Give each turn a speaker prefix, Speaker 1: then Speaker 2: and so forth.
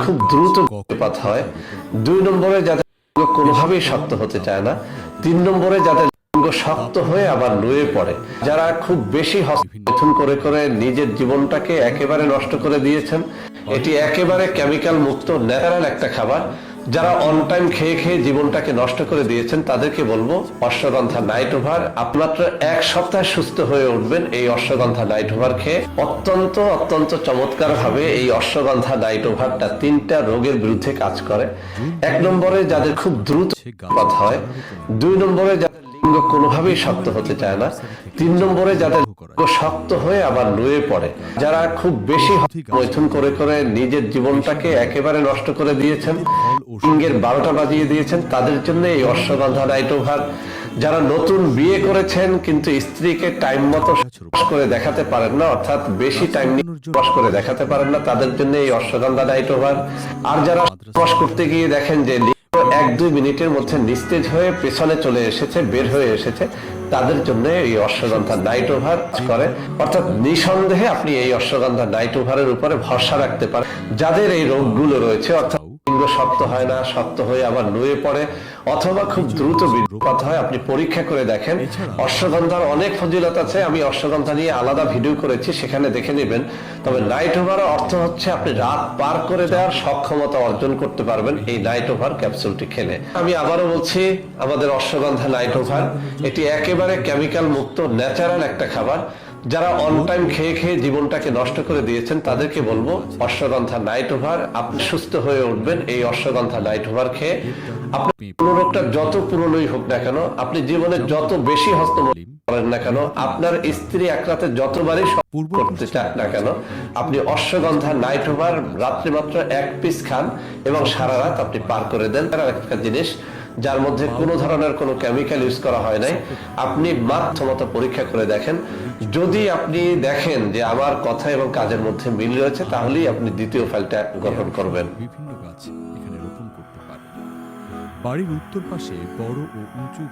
Speaker 1: খুব দ্রুত হয়। দুই নম্বরে যাতে কোনোভাবেই শক্ত হতে চায় না। তিন নম্বরে যাতে লিঙ্গ শক্ত হয়ে আবার নুয়ে পড়ে। যারা খুব বেশি হস্তমৈথুন করে করে নিজের জীবনটাকে একেবারে নষ্ট করে দিয়েছেন। এটি একেবারে কেমিক্যাল মুক্ত ন্যাচারাল একটা খাবার। যারা অন টাইম খেয়ে খেয়ে জীবনটাকে নষ্ট করে দিয়েছেন, তাদেরকে বলব, অশ্বগন্ধা নাইট ওভার আপনার এক সপ্তাহে সুস্থ হয়ে উঠবেন এই অশ্বগন্ধা নাইট ওভার খেয়ে। অত্যন্ত অত্যন্ত চমৎকার ভাবে এই অশ্বগন্ধা নাইট ওভারটা তিনটা রোগের বিরুদ্ধে কাজ করে। এক নম্বরে যাদের খুব দ্রুত বৃষ্টিপাত হয়, দুই নম্বরে যাদের লিঙ্গ কোনোভাবেই শক্ত হতে চায় না, তিন নম্বরে যাদের শক্ত হয়ে আবার নুয়ে পড়ে। যারা খুব বেশি মৈথুন করে করে নিজের জীবনটাকে একেবারে নষ্ট করে দিয়েছেন লিঙ্গের বারোটা বাজিয়ে দিয়েছেন তাদের জন্য এই অশ্বগন্ধা নাইট ওভার। যারা নতুন বিয়ে করেছেন কিন্তু স্ত্রীকে টাইম মতো করে দেখাতে পারেন না অর্থাৎ বেশি টাইম নিয়ে করে দেখাতে পারেন না তাদের জন্য এই অশ্বগন্ধা নাইট ওভার। আর যারা করতে গিয়ে দেখেন যে এক দুই মিনিটের মধ্যে নিস্তেজ হয়ে পেছনে চলে এসেছে, বের হয়ে এসেছে। তাদের জন্য এই অশ্বগন্ধা নাইট ওভার করে। অর্থাৎ নিঃসন্দেহে আপনি এই অশ্বগন্ধা নাইট ওভারের উপরে ভরসা রাখতে পারেন। যাদের এই রোগগুলো রয়েছে, অর্থাৎ লিঙ্গ শক্ত হয় না শক্ত হয়ে আবার নুয়ে পড়ে অথবা খুব দ্রুত বৃষ্টিপাত হয় আপনি পরীক্ষা করে দেখেন। অশ্বগন্ধার অনেক ফজিলত আছে আমি অশ্বগন্ধা নিয়ে আলাদা ভিডিও করেছি সেখানে দেখে নেবেন। তবে নাইট ওভার অর্থ হচ্ছে আপনি রাত পার করে দেওয়ার সক্ষমতা অর্জন করতে পারবেন এই নাইট ওভার ক্যাপসুলটি খেলে। আমি আবারও বলছি আমাদের অশ্বগন্ধা নাইট ওভার এটি একেবারে কেমিক্যাল মুক্ত ন্যাচারাল একটা খাবার। যারা অন টাইম খেয়ে খেয়ে জীবনটাকে নষ্ট করে দিয়েছেন তাদেরকে বলব অশ্বগন্ধা নাইট ওভার আপনি সুস্থ হয়ে উঠবেন এই অশ্বগন্ধা নাইট ওভার খেয়ে। আপনার পুরো রোগটা যত পুরনোই হোক না কেন আপনি জীবনে যত বেশি হস্ত করেন না কেন আপনার স্ত্রী এক রাতে যতবারই করতে চান না কেন আপনি অশ্বগন্ধা নাইট ওভার রাত্রি মাত্র এক পিস খান এবং সারা রাত আপনি পার করে দেন। তার একটা জিনিস যার মধ্যে কোনো ধরনের কোনো কেমিক্যাল ইউজ করা হয় নাই। আপনি মাধ্যমতা পরীক্ষা করে দেখেন। যদি আপনি দেখেন যে আমার কথা এবং কাজের মধ্যে মিল রয়েছে, তাহলেই আপনি দ্বিতীয় ফাইলটা গ্রহণ করবেন।
Speaker 2: বিভিন্ন গাছ এখানে রোপণ করতে পারেন। বাড়ির উত্তর পাশে বড় ও উঁচু